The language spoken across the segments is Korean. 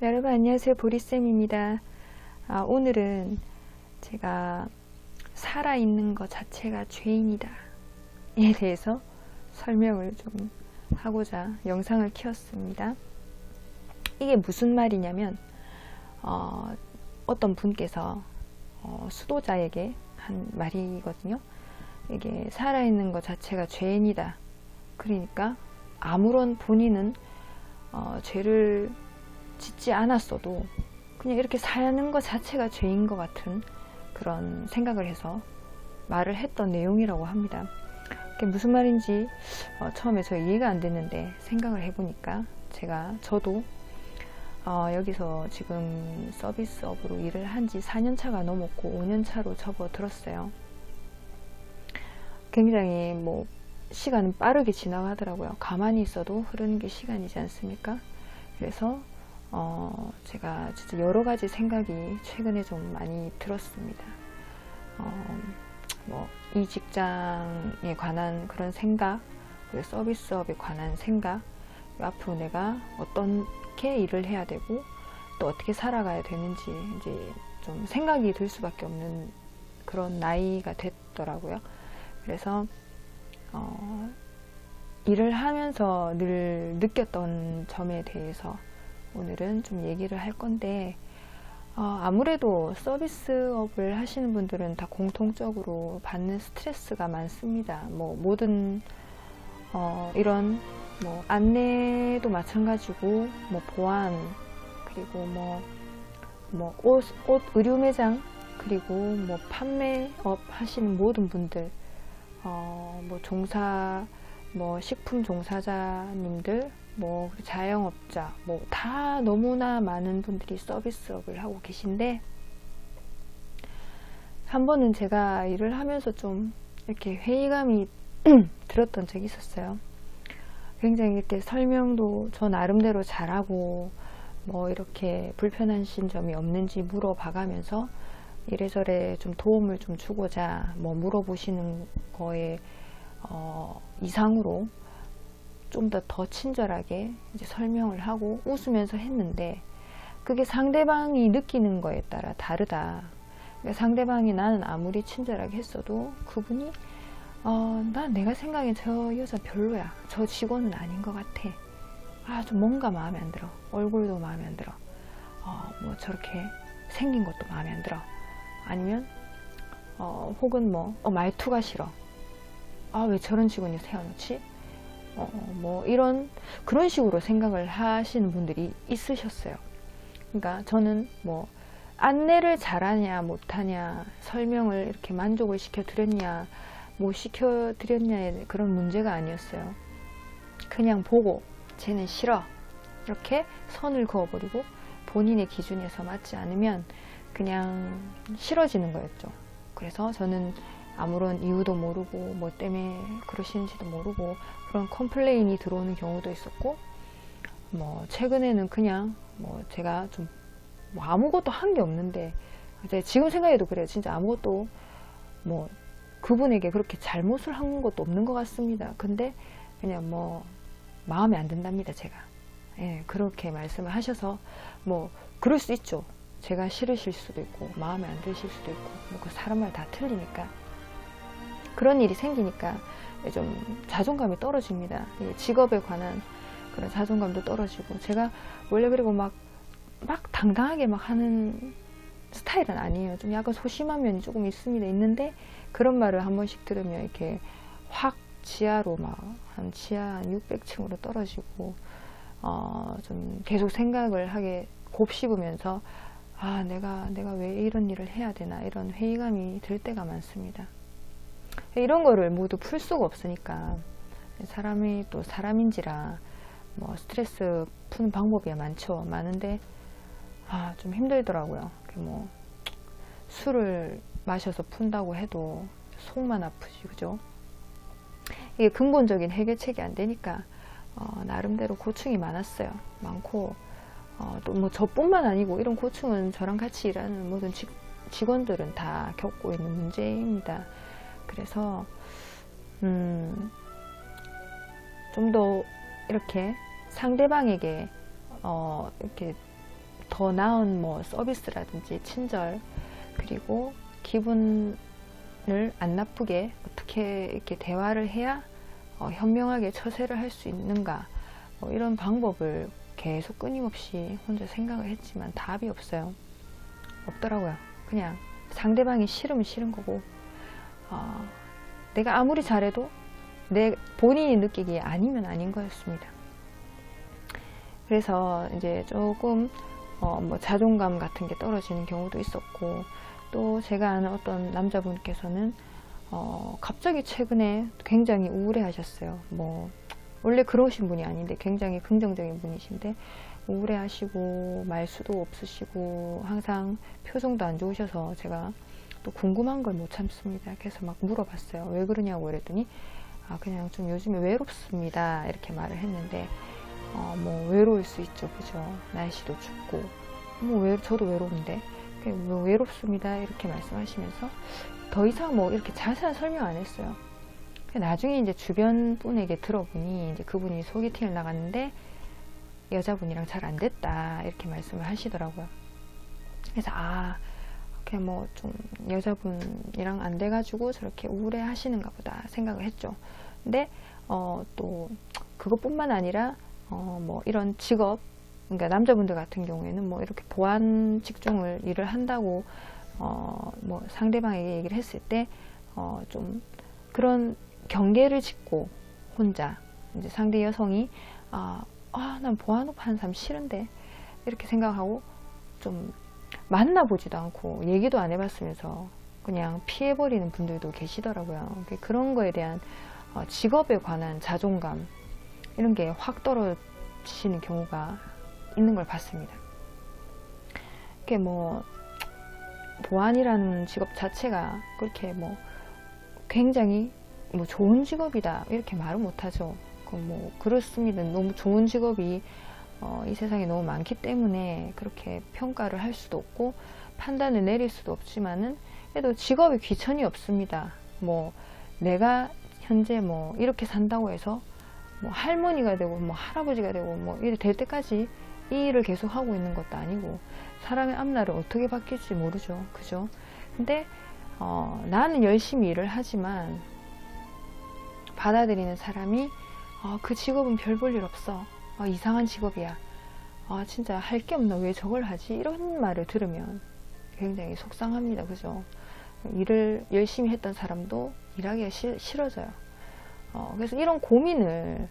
네, 여러분 안녕하세요. 보리쌤입니다. 아, 오늘은 제가 살아있는 것 자체가 죄인이다. 에 대해서 설명을 좀 하고자 영상을 키웠습니다. 이게 무슨 말이냐면 어, 어떤 분께서 어, 수도자에게 한 말이거든요. 이게 살아있는 것 자체가 죄인이다. 그러니까 아무런 본인은 어, 죄를 짓지 않았어도 그냥 이렇게 사는 것 자체가 죄인 것 같은 그런 생각을 해서 말을 했던 내용이라고 합니다. 그게 무슨 말인지 어, 처음에 저 이해가 안 됐는데 생각을 해보니까 제가 저도 어, 여기서 지금 서비스업으로 일을 한 지 4년 차가 넘었고 5년 차로 접어들었어요. 굉장히 뭐 시간은 빠르게 지나가더라고요. 가만히 있어도 흐르는 게 시간이지 않습니까? 그래서 어, 제가 진짜 여러 가지 생각이 최근에 좀 많이 들었습니다. 어, 뭐, 이 직장에 관한 그런 생각, 그리고 서비스업에 관한 생각, 앞으로 내가 어떻게 일을 해야 되고, 또 어떻게 살아가야 되는지, 이제 좀 생각이 들 수밖에 없는 그런 나이가 됐더라고요. 그래서, 어, 일을 하면서 늘 느꼈던 점에 대해서 오늘은 좀 얘기를 할 건데 어, 아무래도 서비스업을 하시는 분들은 다 공통적으로 받는 스트레스가 많습니다. 뭐 모든 어, 이런 뭐 안내도 마찬가지고 뭐 보안 그리고 뭐 뭐 옷, 옷 의류 매장 그리고 뭐 판매업 하시는 모든 분들 어, 뭐 종사 뭐 식품 종사자님들 뭐 자영업자 뭐 다 너무나 많은 분들이 서비스업을 하고 계신데 한 번은 제가 일을 하면서 좀 이렇게 회의감이 들었던 적이 있었어요. 굉장히 이렇게 설명도 저 나름대로 잘하고 뭐 이렇게 불편하신 점이 없는지 물어봐가면서 이래저래 좀 도움을 좀 주고자 뭐 물어보시는 거에 어, 이상으로 좀 더 더 친절하게 이제 설명을 하고 웃으면서 했는데 그게 상대방이 느끼는 거에 따라 다르다. 그러니까 상대방이 나는 아무리 친절하게 했어도 그분이 어, 난 내가 생각엔 저 여자 별로야. 저 직원은 아닌 것 같아. 아, 좀 뭔가 마음에 안 들어. 얼굴도 마음에 안 들어. 어, 뭐 저렇게 생긴 것도 마음에 안 들어. 아니면 어, 혹은 뭐 어, 말투가 싫어. 아, 왜 저런 직원이 세워놓지? 어, 뭐 이런 그런 식으로 생각을 하시는 분들이 있으셨어요. 그러니까 저는 뭐 안내를 잘하냐 못하냐 설명을 이렇게 만족을 시켜 드렸냐 못 시켜 드렸냐의 그런 문제가 아니었어요. 그냥 보고 쟤는 싫어 이렇게 선을 그어버리고 본인의 기준에서 맞지 않으면 그냥 싫어지는 거였죠. 그래서 저는 아무런 이유도 모르고 뭐 때문에 그러시는지도 모르고 그런 컴플레인이 들어오는 경우도 있었고 뭐 최근에는 그냥 뭐 제가 좀 뭐 아무것도 한 게 없는데 이제 지금 생각해도 그래요. 진짜 아무것도 뭐 그분에게 그렇게 잘못을 한 것도 없는 것 같습니다. 근데 그냥 뭐 마음에 안 든답니다 제가. 예 그렇게 말씀을 하셔서 뭐 그럴 수 있죠. 제가 싫으실 수도 있고 마음에 안 드실 수도 있고 뭐 그 사람마다 다 틀리니까 그런 일이 생기니까 좀 자존감이 떨어집니다. 직업에 관한 그런 자존감도 떨어지고 제가 원래 그리고 막, 막 당당하게 막 하는 스타일은 아니에요. 좀 약간 소심한 면이 조금 있습니다. 있는데 그런 말을 한 번씩 들으면 이렇게 확 지하로 막 한 지하 한 600층으로 떨어지고 어, 좀 계속 생각을 하게 곱씹으면서 아 내가 내가 왜 이런 일을 해야 되나 이런 회의감이 들 때가 많습니다. 이런 거를 모두 풀 수가 없으니까 사람이 또 사람인지라 뭐 스트레스 푸는 방법이 많죠. 많은데 아, 좀 힘들더라고요. 뭐 술을 마셔서 푼다고 해도 속만 아프지, 그죠? 이게 근본적인 해결책이 안 되니까 어, 나름대로 고충이 많았어요. 많고 어, 또뭐 저뿐만 아니고 이런 고충은 저랑 같이 일하는 모든 직, 직원들은 다 겪고 있는 문제입니다. 그래서 음, 좀 더 이렇게 상대방에게 어, 이렇게 더 나은 뭐 서비스라든지 친절 그리고 기분을 안 나쁘게 어떻게 이렇게 대화를 해야 어, 현명하게 처세를 할 수 있는가 뭐 이런 방법을 계속 끊임없이 혼자 생각을 했지만 답이 없어요. 없더라고요. 그냥 상대방이 싫으면 싫은 거고 어, 내가 아무리 잘해도 내 본인이 느끼기에 아니면 아닌 거였습니다. 그래서 이제 조금 어, 뭐 자존감 같은 게 떨어지는 경우도 있었고 또 제가 아는 어떤 남자분께서는 어, 갑자기 최근에 굉장히 우울해 하셨어요. 뭐 원래 그러신 분이 아닌데 굉장히 긍정적인 분이신데 우울해 하시고 말수도 없으시고 항상 표정도 안 좋으셔서 제가 또 궁금한 걸 못 참습니다. 그래서 막 물어봤어요. 왜 그러냐고 그랬더니 아 그냥 좀 요즘에 외롭습니다. 이렇게 말을 했는데 어, 뭐 외로울 수 있죠. 그죠? 날씨도 춥고 뭐 외, 저도 외로운데 그뭐 외롭습니다. 이렇게 말씀하시면서 더 이상 뭐 이렇게 자세한 설명 안 했어요. 나중에 이제 주변 분에게 들어보니 이제 그분이 소개팅을 나갔는데 여자분이랑 잘 안 됐다 이렇게 말씀을 하시더라고요. 그래서 아 그냥 뭐좀 여자분이랑 안 돼가지고 저렇게 우울해 하시는가 보다 생각을 했죠. 근데 어 또 그것뿐만 아니라 어 뭐 이런 직업 그러니까 남자분들 같은 경우에는 뭐 이렇게 보안 직종을 일을 한다고 어 뭐 상대방에게 얘기를 했을 때 어 좀 그런 경계를 짓고 혼자 이제 상대 여성이 아, 아, 난 보안업 하는 사람 싫은데 이렇게 생각하고 좀 만나보지도 않고 얘기도 안 해봤으면서 그냥 피해버리는 분들도 계시더라고요. 그런 거에 대한 어, 직업에 관한 자존감 이런 게 확 떨어지는 경우가 있는 걸 봤습니다. 그게 뭐 보안이라는 직업 자체가 그렇게 뭐 굉장히 뭐 좋은 직업이다 이렇게 말은 못하죠. 그뭐 그렇습니다. 너무 좋은 직업이 어, 이 세상에 너무 많기 때문에 그렇게 평가를 할 수도 없고 판단을 내릴 수도 없지만은 그래도 직업이 귀천이 없습니다. 뭐 내가 현재 뭐 이렇게 산다고 해서 뭐 할머니가 되고 뭐 할아버지가 되고 뭐 이래 될 때까지 이 일을 계속 하고 있는 것도 아니고 사람의 앞날을 어떻게 바뀔지 모르죠. 그죠? 근데 어, 나는 열심히 일을 하지만 받아들이는 사람이 어, 그 직업은 별 볼 일 없어. 어, 이상한 직업이야. 아, 진짜 할 게 없나? 왜 저걸 하지? 이런 말을 들으면 굉장히 속상합니다. 그죠? 일을 열심히 했던 사람도 일하기가 싫, 싫어져요. 어, 그래서 이런 고민을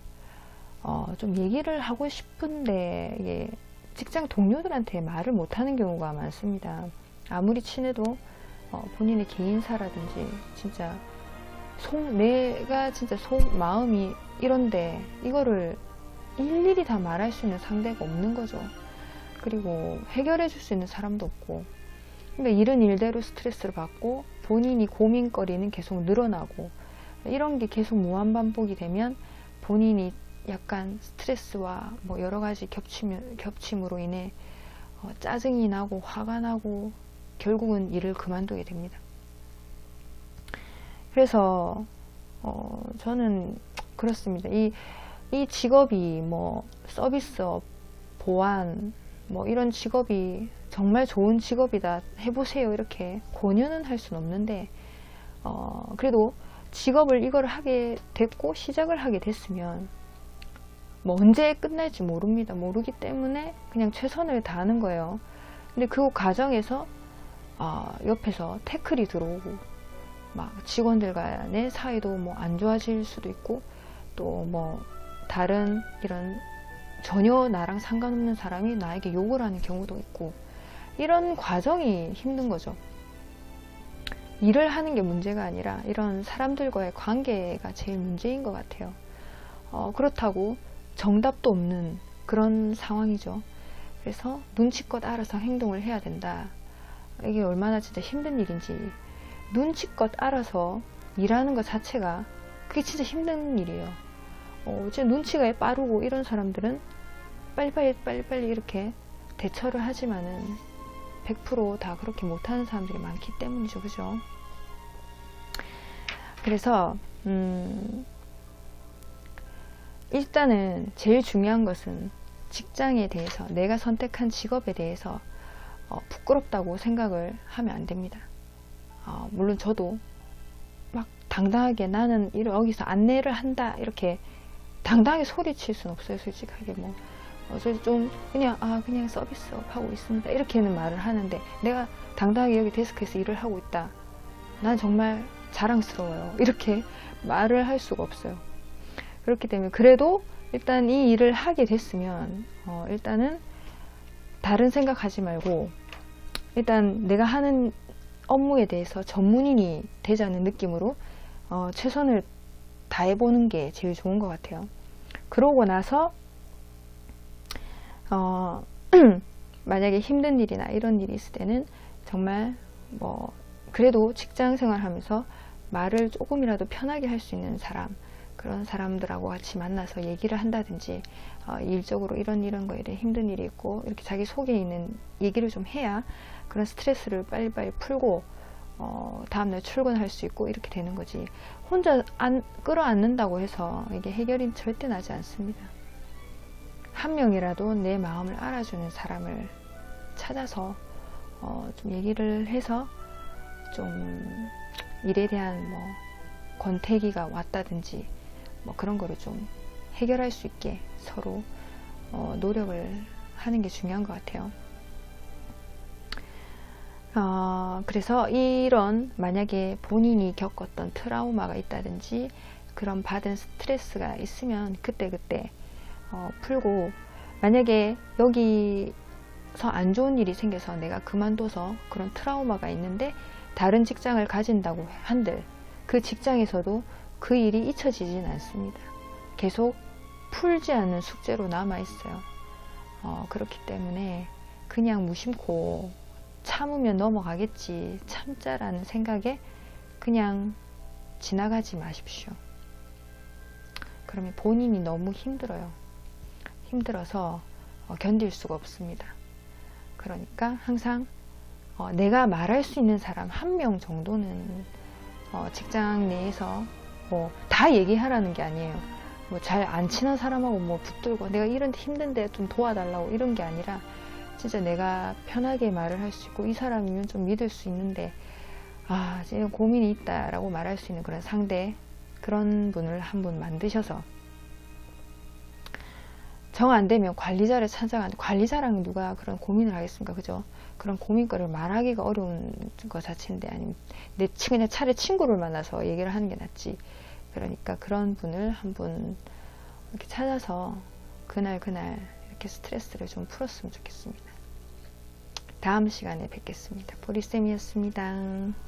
어, 좀 얘기를 하고 싶은데 이게 직장 동료들한테 말을 못하는 경우가 많습니다. 아무리 친해도 어, 본인의 개인사라든지 진짜 속 내가 진짜 속 마음이 이런데 이거를 일일이 다 말할 수 있는 상대가 없는 거죠. 그리고 해결해 줄 수 있는 사람도 없고 그러니까 일은 일대로 스트레스를 받고 본인이 고민거리는 계속 늘어나고 이런 게 계속 무한 반복이 되면 본인이 약간 스트레스와 뭐 여러 가지 겹침, 겹침으로 인해 어, 짜증이 나고 화가 나고 결국은 일을 그만두게 됩니다. 그래서 어, 저는 그렇습니다. 이, 이 직업이 뭐 서비스업, 보안, 뭐 이런 직업이 정말 좋은 직업이다 해보세요 이렇게 권유는 할 수는 없는데 어, 그래도 직업을 이걸 하게 됐고 시작을 하게 됐으면 뭐 언제 끝날지 모릅니다. 모르기 때문에 그냥 최선을 다하는 거예요. 근데 그 과정에서 어, 옆에서 태클이 들어오고 막 직원들 간의 사이도 뭐 안 좋아질 수도 있고 또뭐 다른 이런 전혀 나랑 상관없는 사람이 나에게 욕을 하는 경우도 있고 이런 과정이 힘든 거죠. 일을 하는 게 문제가 아니라 이런 사람들과의 관계가 제일 문제인 것 같아요. 어, 그렇다고 정답도 없는 그런 상황이죠. 그래서 눈치껏 알아서 행동을 해야 된다. 이게 얼마나 진짜 힘든 일인지 눈치껏 알아서 일하는 것 자체가 그게 진짜 힘든 일이에요. 어, 진짜 눈치가 빠르고 이런 사람들은 빨리빨리 빨리빨리 이렇게 대처를 하지만은 100%다 그렇게 못하는 사람들이 많기 때문이죠. 그죠? 그래서 음, 일단은 제일 중요한 것은 직장에 대해서 내가 선택한 직업에 대해서 어, 부끄럽다고 생각을 하면 안 됩니다. 어, 물론 저도 막 당당하게 나는 여기서 안내를 한다 이렇게 당당하게 소리칠 수는 없어요 솔직하게 뭐. 어, 저좀 그냥 아 그냥 서비스업 하고 있습니다. 이렇게는 말을 하는데 내가 당당하게 여기 데스크에서 일을 하고 있다. 난 정말 자랑스러워요. 이렇게 말을 할 수가 없어요. 그렇기 때문에 그래도 일단 이 일을 하게 됐으면 어, 일단은 다른 생각하지 말고 일단 내가 하는 업무에 대해서 전문인이 되자는 느낌으로 어, 최선을 다 해보는 게 제일 좋은 것 같아요. 그러고 나서 어, 만약에 힘든 일이나 이런 일이 있을 때는 정말 뭐 그래도 직장 생활하면서 말을 조금이라도 편하게 할 수 있는 사람 그런 사람들하고 같이 만나서 얘기를 한다든지 어, 일적으로 이런 이런 거 이래 힘든 일이 있고 이렇게 자기 속에 있는 얘기를 좀 해야 그런 스트레스를 빨리빨리 풀고 어, 다음날 출근할 수 있고 이렇게 되는 거지 혼자 안 끌어안는다고 해서 이게 해결이 절대 나지 않습니다. 한 명이라도 내 마음을 알아주는 사람을 찾아서 어, 좀 얘기를 해서 좀 일에 대한 뭐 권태기가 왔다든지 뭐 그런 거를 좀 해결할 수 있게 서로 어, 노력을 하는 게 중요한 것 같아요. 어, 그래서 이런 만약에 본인이 겪었던 트라우마가 있다든지 그런 받은 스트레스가 있으면 그때 그때 어, 풀고 만약에 여기서 안 좋은 일이 생겨서 내가 그만둬서 그런 트라우마가 있는데 다른 직장을 가진다고 한들 그 직장에서도 그 일이 잊혀지진 않습니다. 계속 풀지 않는 숙제로 남아 있어요. 어, 그렇기 때문에 그냥 무심코 참으면 넘어가겠지 참자라는 생각에 그냥 지나가지 마십시오. 그러면 본인이 너무 힘들어요. 힘들어서 어, 견딜 수가 없습니다. 그러니까 항상 어, 내가 말할 수 있는 사람 한 명 정도는 어, 직장 내에서 뭐 다 얘기하라는 게 아니에요. 뭐 잘 안 친한 사람하고 뭐 붙들고 내가 이런데 힘든데 좀 도와달라고 이런 게 아니라 진짜 내가 편하게 말을 할 수 있고 이 사람이면 좀 믿을 수 있는데 아 지금 고민이 있다라고 말할 수 있는 그런 상대 그런 분을 한 분 만드셔서 정 안 되면 관리자를 찾아가는 관리자랑 누가 그런 고민을 하겠습니까? 그죠? 그런 고민거리를 말하기가 어려운 것 자체인데 아니면 내 치- 그냥 차라리 친구를 만나서 얘기를 하는 게 낫지. 그러니까 그런 분을 한 분 이렇게 찾아서 그날 그날 이렇게 스트레스를 좀 풀었으면 좋겠습니다 다음 시간에 뵙겠습니다. 보리쌤이었습니다